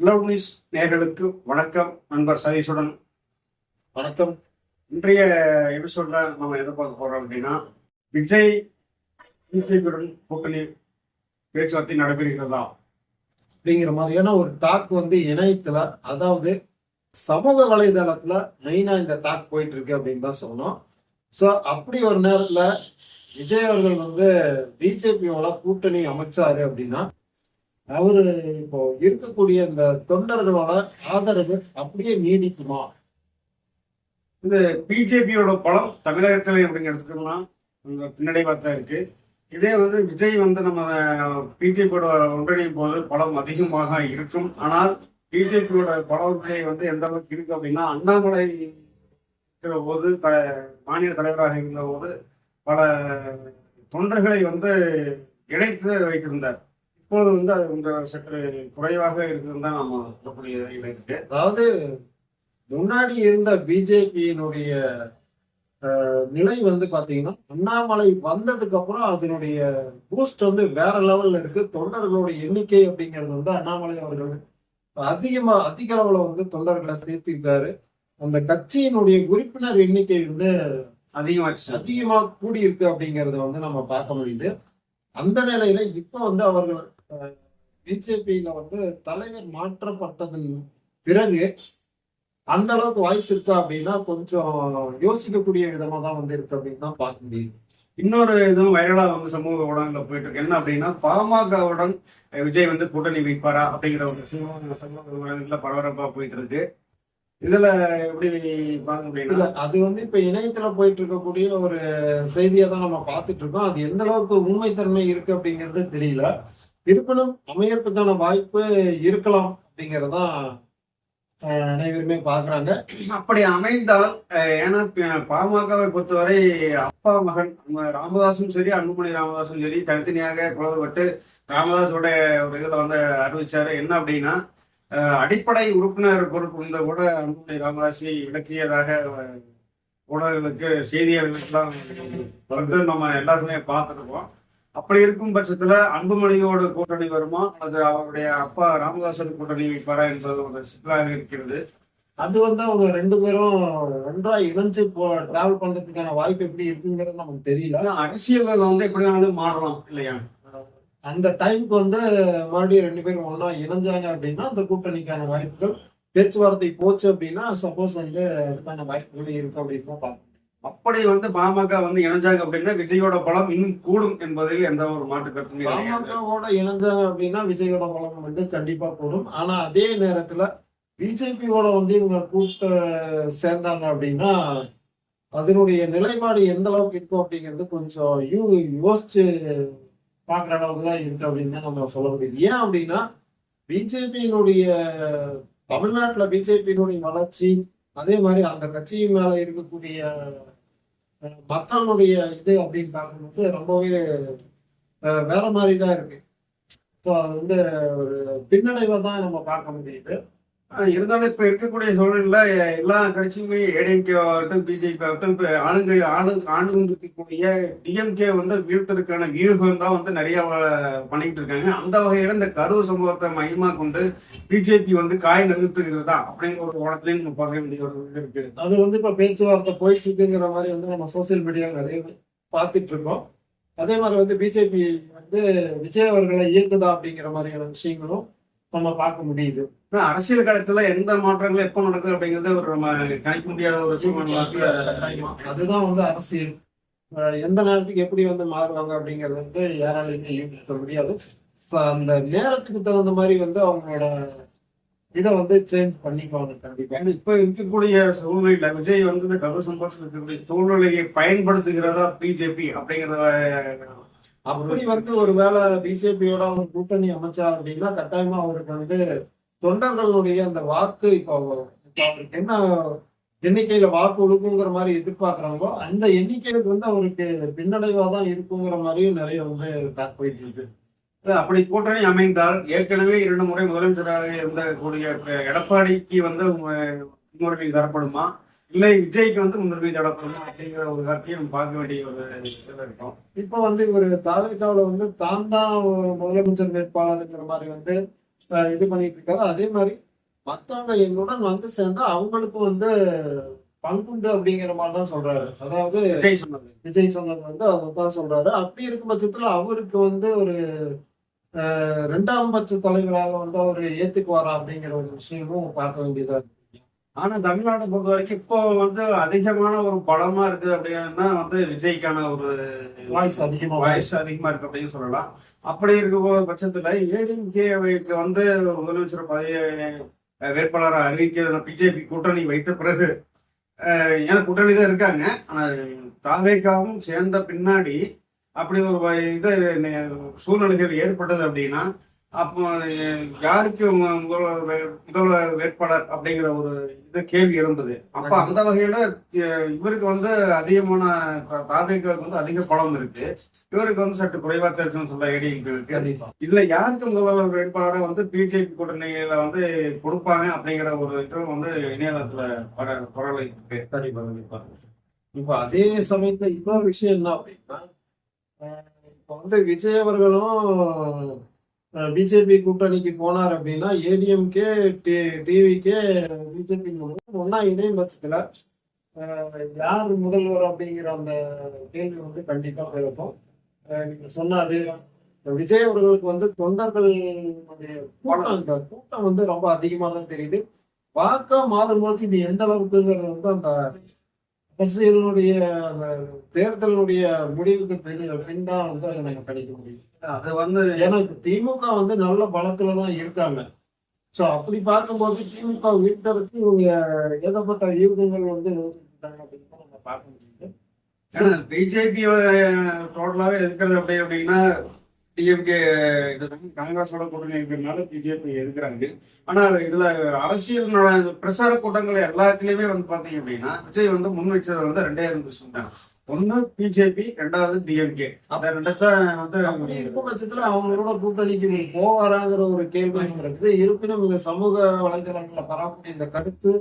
Love news நேர்களுக்கு வணக்கம் நண்பர் சதீஷுடன். வணக்கம். இன்றைய எபிசோட்ல நம்ம எதை பார்க்க போறோம் அப்படின்னா விஜய் பிஜேபியுடன் கூட்டணி பேச்சுவார்த்தை நடைபெறுகிறதா? அப்படிங்கிற மாதிரியான ஒரு டாக் வந்து இணையத்துல அதாவது சமூக வலைதளத்துல மெயினா இந்த டாக் போயிட்டு இருக்கு அப்படின்னு தான் சொன்னோம் ஸோ அப்படி ஒரு நேரத்துல விஜய் அவர்கள் வந்து பிஜேபியோட கூட்டணி அமைச்சாரு அப்படின்னா அவரு இப்போ இருக்கக்கூடிய இந்த தொண்டர்களோட ஆதரவு அப்படியே நீடிக்குமா? இந்த பிஜேபியோட பலம் தமிழகத்துல அப்படின்னு எடுத்துட்டோம்னா இந்த பின்னடைவாத்தான் இருக்கு. இதே வந்து விஜய் வந்து நம்ம பிஜேபியோட ஒன்றிணையும் போது பலம் அதிகமாக இருக்கும். ஆனால் பிஜேபியோட பலத்தை வந்து எந்த அளவுக்கு இருக்கு அப்படின்னா அண்ணாமலை இருக்கிற போது த மாநில தலைவராக இருந்த போது பல தொண்டர்களை வந்து இணைத்து வைத்திருந்தார். இப்பொழுது வந்து அது கொஞ்சம் சற்று குறைவாக இருக்குதுன்னு தான் நம்ம சொல்லக்கூடிய இருக்கு. அதாவது முன்னாடி இருந்த பிஜேபியினுடைய நிலை வந்து பாத்தீங்கன்னா அண்ணாமலை வந்ததுக்கு அப்புறம் அதனுடைய பூஸ்ட் வந்து வேற லெவல்ல இருக்கு. தொண்டர்களோட எண்ணிக்கை அப்படிங்கிறது வந்து அண்ணாமலை அவர்கள் அதிகமா அதிக அளவுல வந்து தொண்டர்களை சேர்த்திருக்காரு. அந்த கட்சியினுடைய உறுப்பினர் எண்ணிக்கை வந்து அதிகமாச்சு. அதிகமா கூடி இருக்கு அப்படிங்கறத வந்து நம்ம பார்க்க முடியுது. அந்த நிலையில இப்ப வந்து அவர்கள் பிஜேபியில வந்து தலைவர் மாற்றப்பட்டதன் பிறகு அந்த அளவுக்கு வாய்ஸ் இருக்கா அப்படின்னா கொஞ்சம் யோசிக்கக்கூடிய விதமா தான் வந்து இருக்கு அப்படின்னு தான் பார்க்க முடியுது. இன்னொரு இதுவும் வைரலா வந்து சமூக ஊடகங்கள்ல போயிட்டு இருக்கு. என்ன அப்படின்னா பாமகவுடன் விஜய் வந்து கூட்டணி வைப்பாரா அப்படிங்கிற ஒரு சமூக சமூக ஊடகங்கள்ல பரபரப்பா போயிட்டு இருக்கு. இதுல எப்படி பார்க்க அது வந்து இப்ப இணையத்துல போயிட்டு இருக்கக்கூடிய ஒரு செய்தியை தான் நம்ம பார்த்துட்டு இருக்கோம். அது எந்த அளவுக்கு உண்மைத்தன்மை இருக்கு அப்படிங்கிறது தெரியல. இருப்பினும் அமையறதுக்கான வாய்ப்பு இருக்கலாம் அப்படிங்கறதான் அனைவருமே பாக்குறாங்க. அப்படி அமைந்தால் ஏன்னா பாமகவை பொறுத்தவரை அப்பா மகன் ராமதாசும் சரி அன்புமணி ராமதாசும் சரி தனித்தனியாக குளறுபட்டு ராமதாஸோட ஒரு இதுல வந்து அறிவிச்சாரு. என்ன அப்படின்னா அடிப்படை உறுப்பினர் பொறுப்பு இந்த கூட அன்புமணி ராமதாசி விளக்கியதாக அஹ், ஊடகங்களுக்கு செய்தியாளர்களுக்கெல்லாம் வந்து நம்ம எல்லாருமே பார்த்துருக்கோம். அப்படி இருக்கும் பட்சத்துல அன்புமணியோட கூட்டணி வருமா? அல்லது அவருடைய அப்பா ராமதாஸோட கூட்டணி வைப்பாரா என்பது ஒரு சிக்கலாக இருக்கிறது. அது வந்து அவங்க ரெண்டு பேரும் ஒன்றா இணைஞ்சு போ டிராவல் பண்றதுக்கான வாய்ப்பு எப்படி இருக்குங்கிறது நமக்கு தெரியல. ஆனா அரசியல்ல வந்து எப்படி வேணாலும் மாறலாம் இல்லையா? அந்த டைம்க்கு வந்து மறுபடியும் ரெண்டு பேரும் ஒண்ணா இணைஞ்சாங்க அப்படின்னா அந்த கூட்டணிக்கான வாய்ப்புகள் பேச்சுவார்த்தை போச்சு அப்படின்னா சப்போஸ் வந்து அதுக்கான வாய்ப்புகள் இருக்கு அப்படின்னு தான் பார்க்கணும். அப்படி வந்து பாமக வந்து இணைஞ்சாங்க அப்படின்னா விஜயோட பலம் இன்னும் கூடும் என்பதில் எந்த ஒரு மாற்று கருத்துமே பாமகவோட இணைஞ்சாங்க அப்படின்னா விஜயோட பலம் வந்து கண்டிப்பா கூடும். ஆனா அதே நேரத்துல பிஜேபியோட வந்து இவங்க கூட்ட சேர்ந்தாங்க அப்படின்னா அதனுடைய நிலைப்பாடு எந்த அளவுக்கு இருக்கும் அப்படிங்கிறது கொஞ்சம் யூ யோசிச்சு பாக்குற அளவுக்கு தான் இருக்கு அப்படின்னு தான் நம்ம சொல்ல முடியுது. ஏன் அப்படின்னா பிஜேபியினுடைய தமிழ்நாட்டுல பிஜேபியினுடைய வளர்ச்சி அதே மாதிரி அந்த கட்சி மேல இருக்கக்கூடிய மக்களுடைய இது அப்படின்னு பார்க்கும்போது ரொம்பவே வேற மாதிரி தான் இருக்கு. ஸோ அது வந்து ஒரு பின்னடைவை தான் நம்ம பார்க்க முடியுது. இருந்தாலும் இப்ப இருக்கக்கூடிய சூழல்ல எல்லா கட்சியுமே ஏடிஎம்கே ஆகட்டும் பிஜேபி ஆகட்டும் இப்ப ஆளுங்க ஆளு ஆண்டு கொண்டிருக்கக்கூடிய டிஎம்கே வந்து வீழ்த்ததுக்கான வியூகம் தான் வந்து நிறைய பண்ணிட்டு இருக்காங்க. அந்த வகையில இந்த கரூர் சம்பவத்தை மையமா கொண்டு பிஜேபி வந்து காய் நகர்த்துகிறதா அப்படிங்கிற ஒரு ஓடத்துலயும் நம்ம பார்க்க வேண்டிய ஒரு இது இருக்கு. அது வந்து இப்ப பேச்சுவார்த்தை போயிட்டு இருக்குங்கிற மாதிரி வந்து நம்ம சோசியல் மீடியாவில் நிறைய பார்த்துட்டு இருக்கோம். அதே மாதிரி வந்து பிஜேபி வந்து விஜய் அவர்களை இயக்குதா அப்படிங்கிற மாதிரியான விஷயங்களும் நம்ம பார்க்க முடியுது. அரசியல் களத்துல எந்த மாற்றங்கள் எப்ப நடக்குது அப்படிங்கறது ஒரு நம்ம கணிக்க முடியாத ஒரு சூழ்நிலை. அதுதான் வந்து அரசியல். எந்த நேரத்துக்கு எப்படி வந்து மாறுவாங்க அப்படிங்கறது வந்து யாராலையுமே யூகிக்க முடியாது. அந்த நேரத்துக்கு தகுந்த மாதிரி வந்து அவங்களோட இதை வந்து சேஞ்ச் பண்ணிக்குவாங்க கண்டிப்பா. இப்ப இருக்கக்கூடிய சூழ்நிலையில விஜய் வந்து இந்த கரூர் சம்பவத்தில் இருக்கக்கூடிய சூழ்நிலையை பயன்படுத்துகிறதா பிஜேபி அப்படிங்கிறத அப்படி வந்து ஒருவேளை பிஜேபியோட அவங்க கூட்டணி அமைச்சார் அப்படின்னா கட்டாயமா அவருக்கு வந்து தொண்டர்களுடைய அந்த வாக்கு இப்போ அவர்- இப்போ அவருக்கு என்ன எண்ணிக்கையில வாக்கு ஒழுக்குங்கிற மாதிரி எதிர்பார்க்கறாங்களோ அந்த எண்ணிக்கைக்கு வந்து அவருக்கு பின்னடைவா தான் இருக்குங்கிற மாதிரியும் நிறைய வந்து டாக் போயிட்டு இருக்கு. அப்படி கூட்டணி அமைந்தால் ஏற்கனவே இரண்டு முறை முதலமைச்சராக இருந்த கூடிய எடப்பாடிக்கு வந்து முன்னுரிமை தரப்படுமா? இல்லை விஜய்க்கு வந்து முன்னுரிமை தரப்படுமா? அப்படிங்கிற ஒரு கருத்தையும் நம்ம பார்க்க வேண்டிய ஒரு இதுல இருக்கும். இப்போ வந்து இவர் தாவேதாவில் வந்து தான் தான் முதலமைச்சர் வேட்பாளருங்கிற மாதிரி வந்து இது பண்ணிட்டு இருக்காரு அதே மாதிரி மத்தவங்க என்னுடன் வந்து சேர்ந்தா அவங்களுக்கு வந்து பங்குண்டு அப்படிங்கிற மாதிரி தான் சொல்றாரு. அதாவது விஜய் சொன்னது. விஜய் சொன்னது வந்து அதைத்தான் சொல்றாரு. அப்படி இருக்கும் பட்சத்துல அவருக்கு வந்து ஒரு ரெண்டாம் பட்ச தலைவராக வந்து அவர் ஏத்துக்குவாரா அப்படிங்கிற ஒரு விஷயமும் பார்க்க வேண்டியதா இருக்கு. ஆனா தமிழ்நாட்டை பொறுத்த வரைக்கும் இப்போ வந்து அதிகமான ஒரு பலமா இருக்கு அப்படின்னா வந்து விஜய்க்கான ஒரு வாய்ஸ் அதிகமா வயசு அதிகமா இருக்கு அப்படின்னு சொல்லலாம். அப்படி இருக்கும் பட்சத்துல ஏடிஎம்கேக்கு வந்து முதலமைச்சர் பதவியை வேட்பாளரை அறிவிக்க பிஜேபி கூட்டணி வைத்த பிறகு ஏன்னா கூட்டணி தான் இருக்காங்க. ஆனால் தாவேக்காவும் சேர்ந்த பின்னாடி அப்படி ஒரு வ- இது சூழ்நிலைகள் ஏற்பட்டது அப்படின்னா அப்போ யாருக்கு முதல்வர் வேட்பாளர் அப்படிங்கிற ஒரு இது கேள்வி எழுந்தது. அப்ப அந்த வகையில இவருக்கு வந்து அதிகமான தாவேக்காவுக்கு வந்து அதிக பலம் இருக்கு. இவருக்கு வந்து சற்று குறைவா இருக்குன்னு சொல்ல ஏடிஎம்கே இருக்கு. இதுல யாருக்கு முதல்வர் வேட்பாளரை வந்து பிஜேபி கூட்டணியில வந்து கொடுப்பாங்க அப்படிங்கிற ஒரு இது வந்து இணையதளத்துல பரவலை இருக்கு. கண்டிப்பா இப்ப அதே சமயத்துல இன்னொரு விஷயம் என்ன அப்படின்னா இப்ப வந்து விஜய் அவர்களும் பிஜேபி கூட்டணிக்கு போனார் அப்படின்னா ஏடிஎம்கே டிவிக்கே பிஜேபி ஒன்னா இணையும் பட்சத்துல யார் முதல்வர் அப்படிங்கிற அந்த கேள்வி வந்து கண்டிப்பா இருக்கும் நீங்க சொன்னாது விஜய் அவர்களுக்கு வந்து தொண்டர்கள் கூட்டம் இந்த கூட்டம் வந்து ரொம்ப அதிகமா தான் தெரியுது. வாக்கா மாறும்போது இது எந்த அளவுக்குங்கிறது வந்து அந்த அரசியலினுடைய அந்த தேர்தலினுடைய முடிவுக்கு பின் பின் தான் வந்து அதை நம்ம கணிக்க முடியும். அது வந்து ஏன்னா இப்ப திமுக வந்து நல்ல பலத்துல தான் இருக்காங்க. சோ அப்படி பார்க்கும்போது திமுக வீட்டருக்கு இவங்க ஏகப்பட்ட யூகங்கள் வந்து அப்படின்னு தான் நம்ம பார்க்க முடியுது. ஏன்னா பிஜேபி டோட்டலாவே எதிர்க்கிறது அப்படி அப்படின்னா டிஎம்கே காங்கிரஸோட கூட்டணி இருக்கிறதுனால பிஜேபி எதிர்க்கிறாங்க. ஆனா இதுல அரசியல் பிரச்சார கூட்டங்கள் எல்லாத்துலயுமே வந்து பாத்தீங்க அப்படின்னா விஜய் வந்து முன் வச்சது வந்து ரெண்டே ரெண்டு விஷயம் ஒண்ணு பிஜேபி ரெண்டாவது டிஎம்கே. அந்த ரெண்டுதான் வந்து அப்படி இருக்கும் பட்சத்துல அவங்களோட கூட்டணிக்கு நீ போவாராங்கிற ஒரு கேள்வி இருக்குது. இருப்பினும் இந்த சமூக வலைதளங்கள்ல பரவக்கூடிய இந்த கருத்து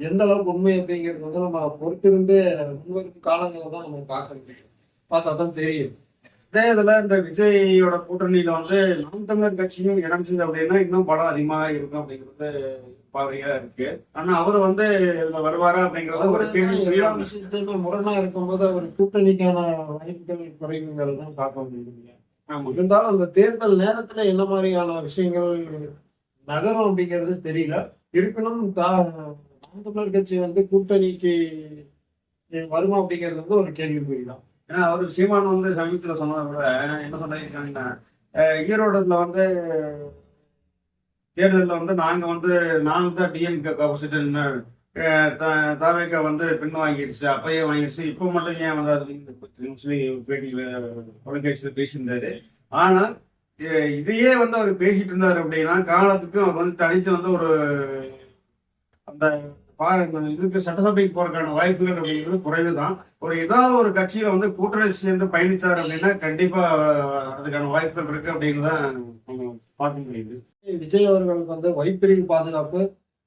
எந்த அளவுக்கு உண்மை அப்படிங்கிறது வந்து நம்ம பொறுத்திருந்து முன்வரும் காலங்களை தான் நம்ம பார்க்க முடியும். பார்த்தா தான் தெரியும். அதே இதுல இந்த விஜயோட கூட்டணியில வந்து நாம் தமிழர் கட்சியும் இணைஞ்சது அப்படின்னா இன்னும் படம் அதிகமாக இருக்கும் அப்படிங்கிறது பார்வையா இருக்கு. ஆனா அவர் வந்து இதுல வருவாரா அப்படிங்கறது ஒரு விஷயத்தையுமே முரணா இருக்கும்போது அவர் கூட்டணிக்கான வாய்ப்புகள் குறைவுங்கிறது தான் பார்க்க முடியும் ஆமா. இருந்தாலும் அந்த தேர்தல் நேரத்துல என்ன மாதிரியான விஷயங்கள் நகரும் அப்படிங்கிறது தெரியல. இருப்பினும் தா நாம் தமிழர் கட்சி வந்து கூட்டணிக்கு வருமா அப்படிங்கிறது வந்து ஒரு கேள்விக்குறி தான் ஏன்னா அவர் சீமான் வந்து சமீபத்தில் சொன்னதை விட என்ன சொன்னீங்கன்னா ஈரோடுல வந்து தேர்தலில் வந்து நாங்கள் வந்து நாங்கள் தான் டிஎம்கே ஆப்போசிட் தாவேக்கா வந்து பின் வாங்கிருச்சு அப்பயே வாங்கிருச்சு இப்போ மட்டும் ஏன் வந்து அது சொல்லி பேட்டியில தொலைக்காட்சியில் பேசியிருந்தாரு. ஆனால் இதையே வந்து அவர் பேசிட்டு இருந்தார் அப்படின்னா காலத்துக்கு அவர் வந்து தனித்து வந்து ஒரு அந்த பாரு இதுக்கு சட்டசபைக்கு போறதுக்கான வாய்ப்புகள் அப்படிங்கிறது குறைவு தான் ஒரு ஏதாவது ஒரு கட்சியில வந்து கூட்டணி சேர்ந்து பயணிச்சார் அப்படின்னா கண்டிப்பா அதுக்கான வாய்ப்புகள் இருக்கு அப்படின்னு தான் பார்க்க முடியுது. விஜய் அவர்களுக்கு வந்து வைப்பிரிவு பாதுகாப்பு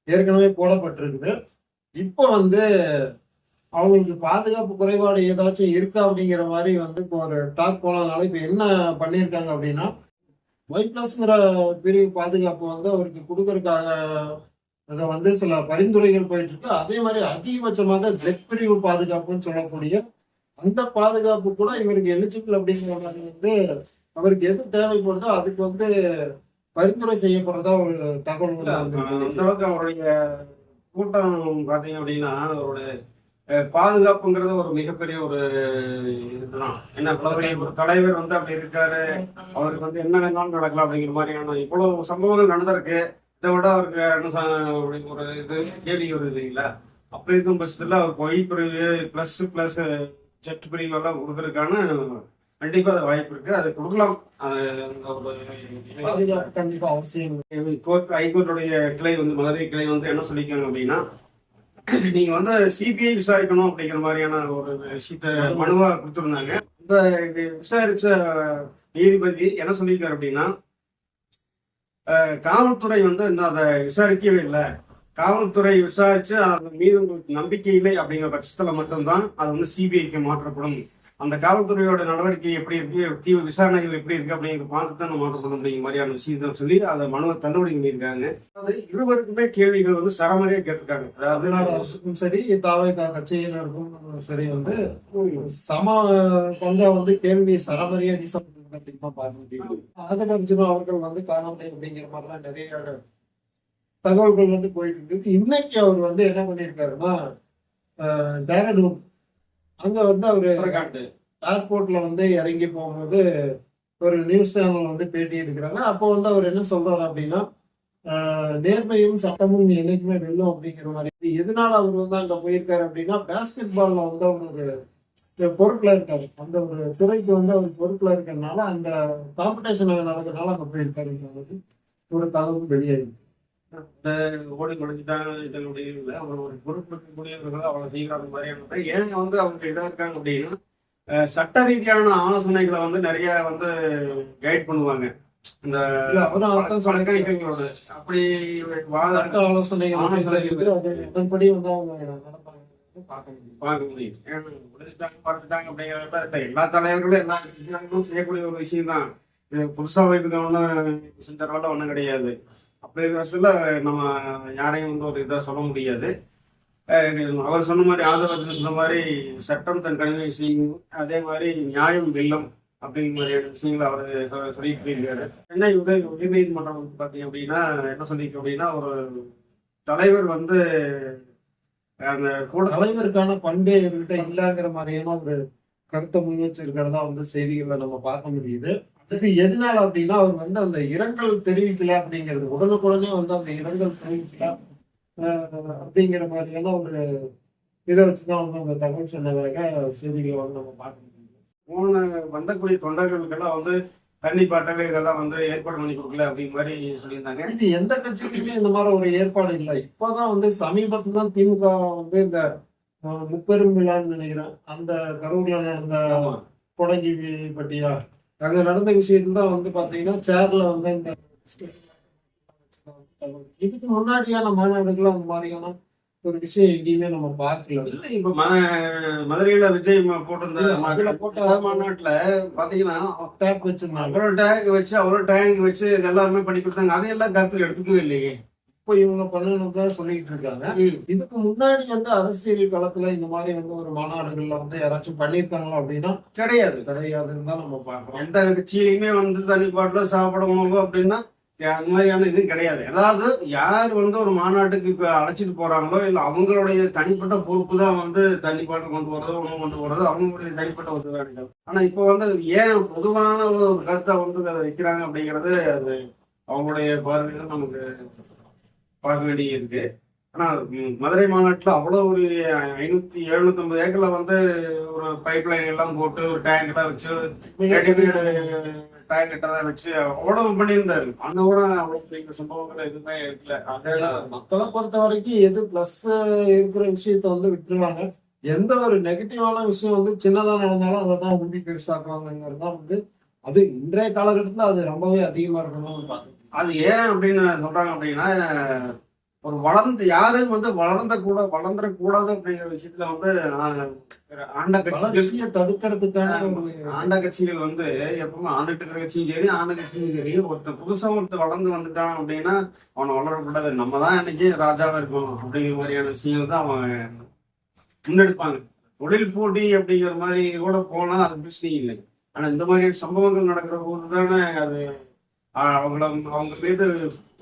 ஏற்கனவே போடப்பட்டிருக்குது. இப்போ வந்து அவங்களுக்கு பாதுகாப்பு குறைபாடு ஏதாச்சும் இருக்கா அப்படிங்கிற மாதிரி வந்து இப்போ ஒரு டாக் போனதுனால இப்போ என்ன பண்ணியிருக்காங்க அப்படின்னா ஒய் பிளஸ்ங்கிற பிரிவு பாதுகாப்பு வந்து அவருக்கு கொடுக்கறதுக்காக அங்க வந்து சில பரிந்துரைகள் போயிட்டு இருக்கு அதே மாதிரி அதிகபட்சமாக ஜெட் பிரிவு பாதுகாப்புன்னு சொல்லக்கூடிய அந்த பாதுகாப்பு கூட இவருக்கு எலிஜிபிள் அப்படிங்கிற மாதிரி வந்து அவருக்கு எது தேவைப்படுதோ அதுக்கு வந்து பரிந்துரை செய்யப்படுறதா ஒரு தகவல் அந்த. அளவுக்கு அவருடைய கூட்டம் பாத்தீங்க அப்படின்னா அவருடைய அஹ், பாதுகாப்புங்கிறது ஒரு மிகப்பெரிய ஒரு இதுதான். என்ன பெரிய ஒரு தலைவர் வந்து அப்படி இருக்காரு அவருக்கு வந்து என்ன வேணாலும் நடக்கலாம் அப்படிங்கிற மாதிரியான இவ்வளவு சம்பவங்கள் நடந்திருக்கு. இதை விட அவருக்கு என்ன ஒரு இது கேள்வி வருது இல்லைங்களா அப்படி இருக்கும் பட்சத்தில் அவர் ஒய் பிரிவு ப்ளஸ் ப்ளஸ் ஜெட் பிரிவு எல்லாம் கொடுக்கறதுக்கான கண்டிப்பா அது வாய்ப்பு இருக்கு. அது கொடுக்கலாம். அது கோர்ட் ஹைகோர்ட்டுடைய கிளை வந்து மதுரை கிளை வந்து என்ன சொல்லியிருக்காங்க அப்படின்னா நீங்க வந்து சிபிஐ விசாரிக்கணும் அப்படிங்கிற மாதிரியான ஒரு விஷயத்த மனுவா கொடுத்துருந்தாங்க. இந்த இது விசாரிச்ச நீதிபதி என்ன சொல்லியிருக்காரு அப்படின்னா காவல்துறை வந்து இன்னும் அதை விசாரிக்கவே இல்லை. காவல்துறை விசாரிச்சு அது மீது உங்களுக்கு நம்பிக்கை இல்லை அப்படிங்கிற பட்சத்துல மட்டும்தான் அது வந்து சிபிஐக்கு மாற்றப்படும். அந்த காவல்துறையோட நடவடிக்கை எப்படி இருக்கு தீவிர விசாரணைகள் எப்படி இருக்கு அப்படிங்கிறத பார்த்து தான் பண்ண முடியும். மாதிரியான விஷயத்தை சொல்லி அதை மனுவை தள்ளுபடி பண்ணியிருக்காங்க. அது இருவருக்குமே கேள்விகள் வந்து சரமரியா கேட்டிருக்காங்க. தமிழ்நாடு அதாவது அரசுக்கும் சரி தாவேகா கட்சியினருக்கும் சரி வந்து சம பங்கா வந்து கேள்வி சரமரியா அதிகமா பார்க்க முடியும் ஆதரவு அவர்கள் வந்து காணவில்லை அப்படிங்கிற மாதிரிலாம் நிறைய தகவல்கள் வந்து போயிட்டு இருக்கு. இன்னைக்கு அவர் வந்து என்ன பண்ணியிருக்காருன்னா அஹ், டேரடூன் அங்க வந்து அவரு ஏர்போர்ட்ல வந்து இறங்கி போகும்போது ஒரு நியூஸ் சேனல் வந்து பேட்டி எடுக்கிறாங்க. அப்போ வந்து அவர் என்ன சொல்றாரு அப்படின்னா ஆஹ், நேர்மையும் சட்டமும் என்னைக்குமே வெல்லும் அப்படிங்கிற மாதிரி. எதனால அவர் வந்து அங்க போயிருக்காரு அப்படின்னா பாஸ்கெட் பால்ல வந்து அவர் ஒரு பொறுப்புல இருக்காரு. அந்த ஒரு துறைக்கு வந்து அவர் பொறுப்புல இருக்கிறதுனால அந்த காம்படிஷன் நடக்கிறதுனால அங்க போயிருக்காருன்றது ஒரு தகவல் வெளியாயிருக்கு ஓடி முடிஞ்சுட்டாங்க இதனுடைய அவர் ஒரு பொறுப்பிருக்கக்கூடியவர்கள் அவ்வளவு செய்யறாங்க மாதிரியான ஏங்க வந்து அவங்க இதா இருக்காங்க அப்படின்னா சட்ட ரீதியான ஆலோசனைகளை வந்து நிறைய வந்து கைட் பண்ணுவாங்க. இந்த அப்படி இருக்குது. அது அதன்படி வந்து அவங்க பார்க்க முடியும் பறந்துட்டாங்க அப்படிங்கிறத எல்லா தலைவர்களும் எல்லா கட்சிகளும் செய்யக்கூடிய ஒரு விஷயம் தான் இது புதுசா வைக்கிறதுக்கு ஒன்றும் செஞ்சறவால ஒன்றும் கிடையாது. அப்படி இருக்கிற நம்ம யாரையும் வந்து ஒரு இதாக சொல்ல முடியாது. அவர் சொன்ன மாதிரி ஆதரவு சொன்ன மாதிரி சட்டம் தன் கடமை செய்யும் அதே மாதிரி நியாயம் வெல்லம் அப்படிங்கிற மாதிரியான விஷயங்களை அவர் சொல்லிட்டு போயிருக்காரு என்ன உதவி உயர்நீதிமன்றம் பார்த்தீங்க அப்படின்னா என்ன சொல்லியிருக்கு அப்படின்னா ஒரு தலைவர் வந்து அந்த கூட தலைவருக்கான பண்பே இவர்கிட்ட இல்லங்கிற மாதிரியான ஒரு கருத்தை முன் வச்சிருக்கிறதா வந்து செய்திகள்ல நம்ம பார்க்க முடியுது. அதுக்கு எதனால அப்படின்னா அவர் வந்து அந்த இரங்கல் தெரிவிக்கல அப்படிங்கிறது உடனுக்குடனே வந்து அந்த இரங்கல் தெரிவிக்கல அப்படிங்கிற மாதிரியான ஒரு இதை வச்சுதான் வந்து அந்த தகவல் சொன்னதாக செய்திகளை வந்து நம்ம பார்க்க முடியுது. போன வந்தக்கூடிய தொண்டர்களுக்கெல்லாம் வந்து தண்ணி பாட்டல் இதெல்லாம் வந்து ஏற்பாடு பண்ணி கொடுக்கல அப்படிங்கிற மாதிரி சொல்லியிருந்தாங்க. இது எந்த கட்சிக்குமே இந்த மாதிரி ஒரு ஏற்பாடு இல்லை. இப்பதான் வந்து சமீபத்துல தான் திமுக வந்து இந்த முப்பெரும் விழான்னு நினைக்கிறேன். அந்த கரூர்ல நடந்த. கொடங்கி பட்டியா? அங்க நடந்த விஷயத்துல தான் வந்து பாத்தீங்கன்னா சேர்ல வந்து இந்த இதுக்கு முன்னாடியான மாநாடுகள் அந்த மாதிரியான ஒரு விஷயம் எங்கேயுமே நம்ம பார்க்கல. இல்ல இப்ப ம- மதுரையில விஜய் போட்டிருந்த அதுல மா- போட்ட- மாநாட்டுல பாத்தீங்கன்னா டேப் வச்சிருந்தாங்க. அவரோட டேக் வச்சு அவரோட டேங்க் வச்சு இது எல்லாமே பண்ணி கொடுத்தாங்க அதையெல்லாம் கருத்தில் எடுத்துக்கவே இல்லையே. இப்போ இவங்க பண்ணணும்தான் சொல்லிட்டு இருக்காங்க. இதுக்கு முன்னாடி வந்து அரசியல் களத்துல இந்த மாதிரி வந்து ஒரு மாநாடுகள்ல வந்து யாராச்சும் பண்ணியிருக்காங்களா அப்படின்னா? கிடையாது. கிடையாதுன்னு தான் நம்ம பார்க்கிறோம். எந்த கட்சியிலையுமே வந்து தனி பாட்டுல சாப்பிட உணவு அப்படின்னா அந்த மாதிரியான இது கிடையாது. அதாவது யார் வந்து ஒரு மாநாட்டுக்கு இப்ப அழைச்சிட்டு போறாங்களோ இல்ல அவங்களுடைய தனிப்பட்ட பொறுப்பு தான் வந்து தண்ணி பாட்டு கொண்டு வரதோ உணவு கொண்டு வரதோ அவங்களுடைய தனிப்பட்ட உதவிகள் ஆனா இப்ப வந்து ஏன் பொதுவான ஒரு கருத்தை வந்து அதை வைக்கிறாங்க அப்படிங்கிறது அது அவங்களுடைய பார்வையில நமக்கு பார்க்க வேண்டியிருக்கு ஆனா மதுரை மாநாட்டுல அவ்வளவு ஒரு ஐநூத்தி எழுநூத்தி ஐம்பது ஏக்கர்ல வந்து ஒரு பைப் லைன் எல்லாம் போட்டு ஒரு டேங்க் எல்லாம் வச்சு டேங்க் எல்லாம் வச்சு அவ்வளவு பண்ணியிருந்தாரு. அந்த கூட அவ்வளவு பெரிய சம்பவங்கள் எதுவுமே இருக்கல அதெல்லாம் மக்களை பொறுத்த வரைக்கும் எது பிளஸ் இருக்கிற விஷயத்த வந்து விட்டுருவாங்க. எந்த ஒரு நெகட்டிவான விஷயம் வந்து சின்னதா நடந்தாலும் அதை தான் உண்மை பெருசாக்குவாங்கிறது தான் வந்து அது இன்றைய காலகட்டத்துல அது ரொம்பவே அதிகமா பார்க்கணும் அது ஏன் அப்படின்னு சொல்றாங்க அப்படின்னா ஒரு வளர்ந்து யாரும் வந்து வளர்ந்த கூட வளர்ந்துட கூடாது அப்படிங்கிற விஷயத்துல வந்து ஆண்ட வளர்ச்சியை தடுக்கிறதுக்கான ஆண்ட கட்சிகள் வந்து எப்பவுமே ஆண்டுட்டு இருக்கிற கட்சியும் சரி ஆண்ட கட்சியும் சரி. ஒருத்தர் புதுசா ஒருத்தர் வளர்ந்து வந்துட்டான் அப்படின்னா அவனை வளரக்கூடாது. நம்ம தான் இன்னைக்கு ராஜாவா இருக்கணும் அப்படிங்கிற மாதிரியான விஷயங்கள் தான் அவன் முன்னெடுப்பாங்க. தொழில் போட்டி அப்படிங்கிற மாதிரி கூட போனா அது பிரச்சனை இல்லை. ஆனா இந்த மாதிரியான சம்பவங்கள் நடக்கிற போது தானே அது அவங்கள அவங்க மீது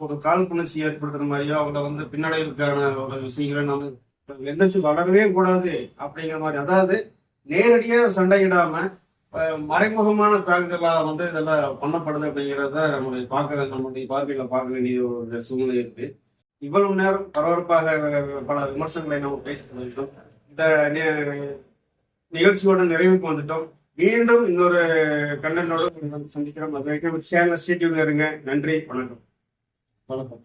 ஒரு காழ்ப்புணர்ச்சி ஏற்படுத்துற மாதிரியோ அவங்கள வந்து பின்னடைவுக்கான ஒரு விஷயங்களை நம்ம எந்திரிச்சு வளரவே கூடாது அப்படிங்கிற மாதிரி. அதாவது நேரடியாக சண்டையிடாம மறைமுகமான தாக்குதலாக வந்து இதெல்லாம் பண்ணப்படுது அப்படிங்கிறத நம்முடைய பார்க்க நம்மளுடைய பார்வையில பார்க்க வேண்டிய ஒரு சூழ்நிலை இருக்கு. இவ்வளவு நேரம் பரபரப்பாக பல விமர்சனங்களை நம்ம பேசிட்டு வந்துட்டோம் இந்த நிகழ்ச்சியோட நிறைவுக்கு வந்துட்டோம். மீண்டும் இன்னொரு கண்ணனோட சந்திக்கிறோம். அது வரைக்கும் சேனல் ஸ்டேட்யூன் இருங்க. நன்றி. வணக்கம். வணக்கம்.